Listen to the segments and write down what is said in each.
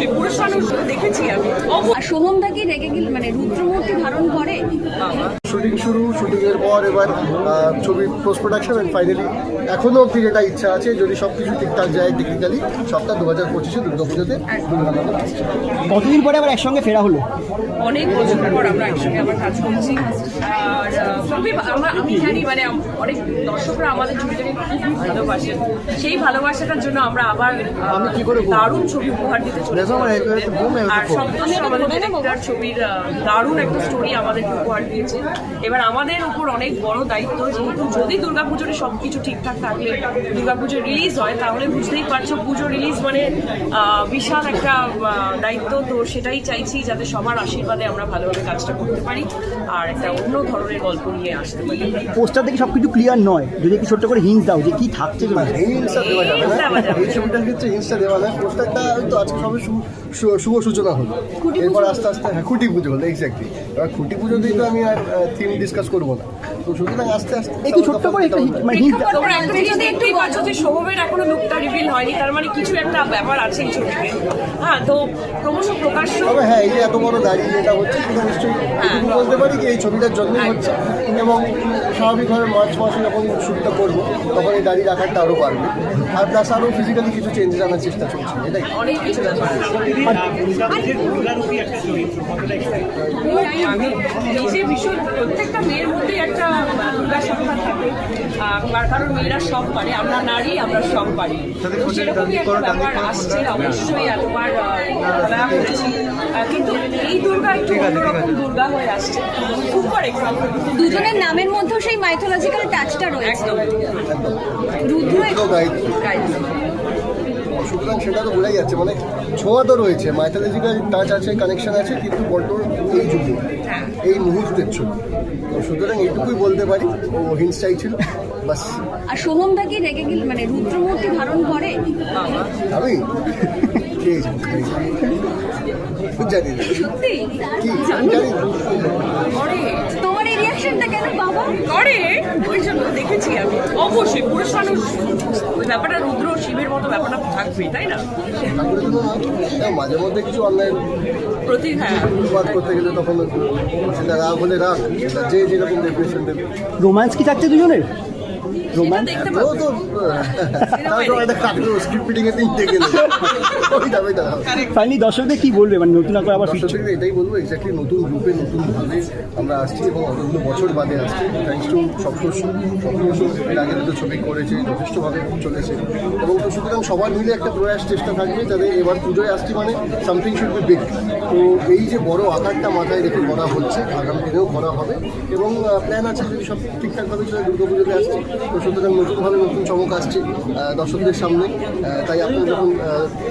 অবশ্যই পুরুষ মানুষ দেখেছি আমি। সোহমদা কি রেগে গেল মানে রুদ্রমূর্তি ধারণ করে? শুটিং শুরু শুটিং এর পর এবার ছবি পোস্ট প্রোডাকশন অ্যান্ড ফাইনালি এখনও অব্দি যেটা ইচ্ছা আছে যদি সব কিছু ঠিকঠাক যায় টেকনিক্যালি সপ্তাহ দু হাজার পঁচিশে দুর্গাপুজোতে কতদিন পরে আবার একসঙ্গে ফেরা হলো? অনেক বছর পর আমরা একসঙ্গে আবার কাজ করছি। আর খুবই আমরা আমি জানি মানে অনেক দর্শকরা আমাদের ছবিটাকে খুব ভালোবাসেন। সেই ভালোবাসাটার জন্য আমরা আবার কি করে বলব? দারুণ ছবি উপহার দিতে চলেছি। আর সন্তোষ আমাদের ডিরেক্টর ছবির দারুণ একটা স্টোরি আমাদেরকে উপহার দিয়েছে। এবার আমাদের উপর অনেক বড় দায়িত্ব যেহেতু যদি দুর্গাপুজোর সব কিছু ঠিকঠাক থাকলে দুর্গাপুজো রিলিজ হয় তাহলে বুঝতেই পারছ পুজো রিলিজ মানে আহ, বিশাল একটা দায়িত্ব। তো সেটাই চাইছি যাতে সবার আশীর্বাদে আমরা ভালোভাবে কাজটা করতে পারি। আর একটা অন্য ধরনের গল্প নিয়ে আসতে পারি। পোস্টার থেকে সবকিছু ক্লিয়ার নয়। যদি একটু ছোট্ট করে হিন্স দাও যে কি থাকছে না, এই হিংসা দেওয়া যাবে দেওয়া না। এই ছবিটার ক্ষেত্রে হিংসা দেওয়া না। পোস্টারটা তো আজকে সবে শুভ সূচনা হলো। এরপর আস্তে আস্তে হ্যাঁ খুঁটি পুজো হলো এক্স্যাক্টলি এবার খুঁটি পুজোতেই তো আমি আর থিম ডিসকাস করব না। তো সুতরাং আস্তে আস্তে একটু ছোট্ট করে একটা মানে হিন্স দাও। তোমরা একটা জিনিস দেখতেই পাচ্ছ যে সোহমের এখনও লুকটা রিভিল হয়নি তার মানে কিছু একটা ব্যাপার আছে এই ছবিতে। হ্যাঁ তো ক্রমশ প্রকাশ্য তবে হ্যাঁ এই যে এত বড় দাড়ি এটা হচ্ছে সেটা নিশ্চয়ই এটুকু বলতে পারি কি এই ছবিটার জন্যই হচ্ছে। এবং স্বাভাবিকভাবে মার্চ মাসে যখন শুটটা করব তখন এই দাড়ি রাখারটা আরও বাড়বে। আর প্লাস আরও ফিজিক্যালি কিছু চেঞ্জেস আনার চেষ্টা চলছে এটাই। অনেক কিছু আমি নিজে ভীষণ প্রত্যেকটা মেয়ের মধ্যেই একটা দুর্গা থাকে তার কারণ মেয়েরা সব পারে আমরা নারী আমরা সব পারি। সেরকমই একটা ব্যাপার আসছে অবশ্যই খেলা করেছি। কিন্তু এই দুর্গা একটু অন্যরকম দুর্গা হয়ে আসছে। সুপার এক্সাম্পল দুজনের নামের মধ্যেও সেই মাইথোলজিক্যাল টাচটা রয়েছে। একদম। রুদ্র Right. সুতরাং সেটা তো বোঝাই যাচ্ছে। মানে ছোঁয়া তো রয়েছে। মাইথোলজিক্যাল টাচ আছে কানেকশন আছে কিন্তু বড্ড এই যুগে এই মুহূর্তের ছবি। তো সুতরাং এইটুকুই বলতে পারি। ও হিন্স চাইছিল। বাস। আর সোহম দা কি রেগে গেল? মানে রুদ্রমূর্তি ধারণ করে? আমি? কে জানে? জানি না সত্যি কি জানি না করে তোমার এই রিয়াকশনটা কেন বাবা? করে ওই জন্য দেখেছি আমি। অবশ্যই পুরুষ মানুষ ওই ব্যাপারটা রুদ্র শিবের মতো ব্যাপারটা থাকবে তাই না? মাঝে মধ্যে কিছু অনলাইন প্রতি হ্যাঁ। করতে গেলে তখন সেটা রাগ হলে রাগ যে যেরকম ডেফিনেশন কি থাকছে দুজনের? ফাইনালি দর্শকদের কি বলবে? মানে নতুন করে আবার দর্শকদের এটাই বলব এক্স্যাক্টলি নতুন গ্রুপে নতুন ভাবে আমরা আসছি এবং অতগুলো বছর বাদে আসছি। থ্যাংকস টু সপ্তর্ষি সপ্তর্ষি এর আগে দুটো ছবি করেছে যথেষ্টভাবে চলেছে। এবং তো সুতরাং সবার মিলে একটা প্রয়াস চেষ্টা থাকবে যাতে এবার পুজোয় আসছি মানে সামথিং শুড বি বিগ তো এই যে বড় আকারটা মাথায় রেখে করা হচ্ছে আগামী দিনেও করা হবে। এবং প্ল্যান আছে যদি সব ঠিকঠাকভাবে চলে দুর্গা পুজোতে আসছে তো সুতরাং নতুনভাবে নতুন চমক আসছে দর্শকদের সামনে। তাই আপনার যখন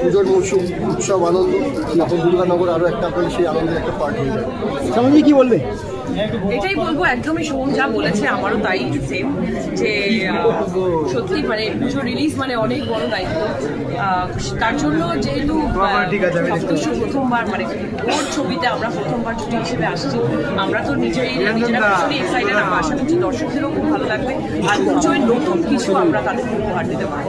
পুজোর মৌসুম, উৎসব, আনন্দ তখন দুর্গানগর আরও একটা আপনার সেই আনন্দের একটা পার্ট হয়ে যাবে সমাজে কি বলবে? এটাই বলব একদমই সোম যা বলেছে আমারও তাই সেম যে সত্যি মানে পুজো রিলিজ মানে অনেক বড় দায়িত্ব। তার জন্য যেহেতু প্রথমবার মানে ওর ছবিতে আমরা প্রথমবার ছুটি হিসেবে আসছি। আমরা তো নিজেই নিজেরা ভীষণই এক্সাইটেড আশা করছি দর্শকদেরও খুব ভালো লাগবে। আর পুজোয় নতুন কিছু আমরা তাদেরকে উপহার দিতে পারব।